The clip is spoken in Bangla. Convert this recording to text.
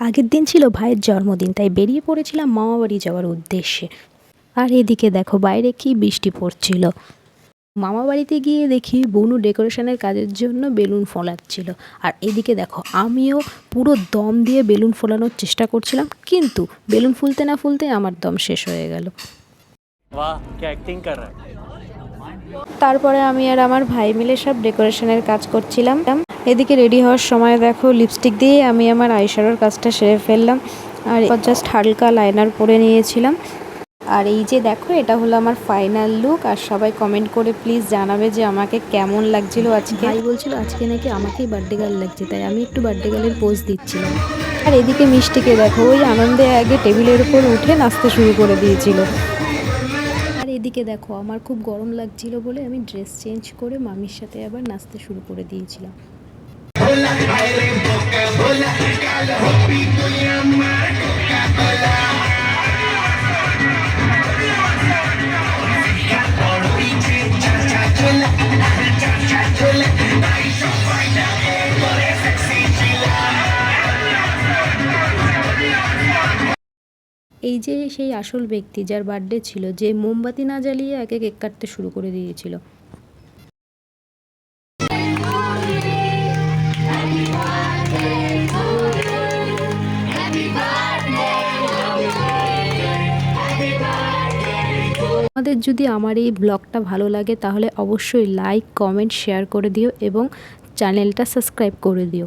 আগের দিন ছিল ভাইয়ের জন্মদিন, তাই বেরিয়ে পড়েছিলাম মামাবাড়ি যাওয়ার উদ্দেশ্যে। আর এদিকে দেখো বাইরে কি বৃষ্টি পড়ছিল। মামা বাড়িতে গিয়ে দেখি বনু ডেকোরেশনের কাজের জন্য বেলুন ফলাচ্ছিল। আর এদিকে দেখো আমিও পুরো দম দিয়ে বেলুন ফোলানোর চেষ্টা করছিলাম, কিন্তু বেলুন ফুলতে না ফুলতে আমার দম শেষ হয়ে গেল। বাহ তারপরে আমি আর আমার ভাই মিলে সব ডেকোরেশনের কাজ করছিলাম। এদিকে রেডি হওয়ার সময় দেখো লিপস্টিক দিয়ে আমি আমার আইশ্যাডোর কাজটা সেরে ফেললাম আর জাস্ট হালকা লাইনার পরে নিয়েছিলাম। আর এই যে দেখো এটা হলো আমার ফাইনাল লুক আর সবাই কমেন্ট করে প্লিজ জানাবে যে আমাকে কেমন লাগছিল আজকে। ভাই বলছিল আজকে নাকি আমাকেই বার্থডে গার্ল লাগছে তাই আমি একটু বার্থডে গার্লের পোজ দিচ্ছিলাম। আর এদিকে মিষ্টিকে দেখো ওই আনন্দে আগে টেবিলের উপর উঠে নাচতে শুরু করে দিয়েছিল। এদিকে দেখো, আমার খুব গরম লাগছিল বলে আমি ড্রেস চেঞ্জ করে মামির সাথে আবার নাচতে শুরু করে দিয়েছিলাম। এই যে সেই আসল ব্যক্তি যার বার্থডে ছিল, যে মোমবাতি না জ্বালিয়ে একে কেক কাটতে শুরু করে দিয়েছিল। আমাদের যদি আমার এই ব্লগটা ভালো লাগে, তাহলে অবশ্যই লাইক কমেন্ট শেয়ার করে দিও এবং চ্যানেলটা সাবস্ক্রাইব করে দিও।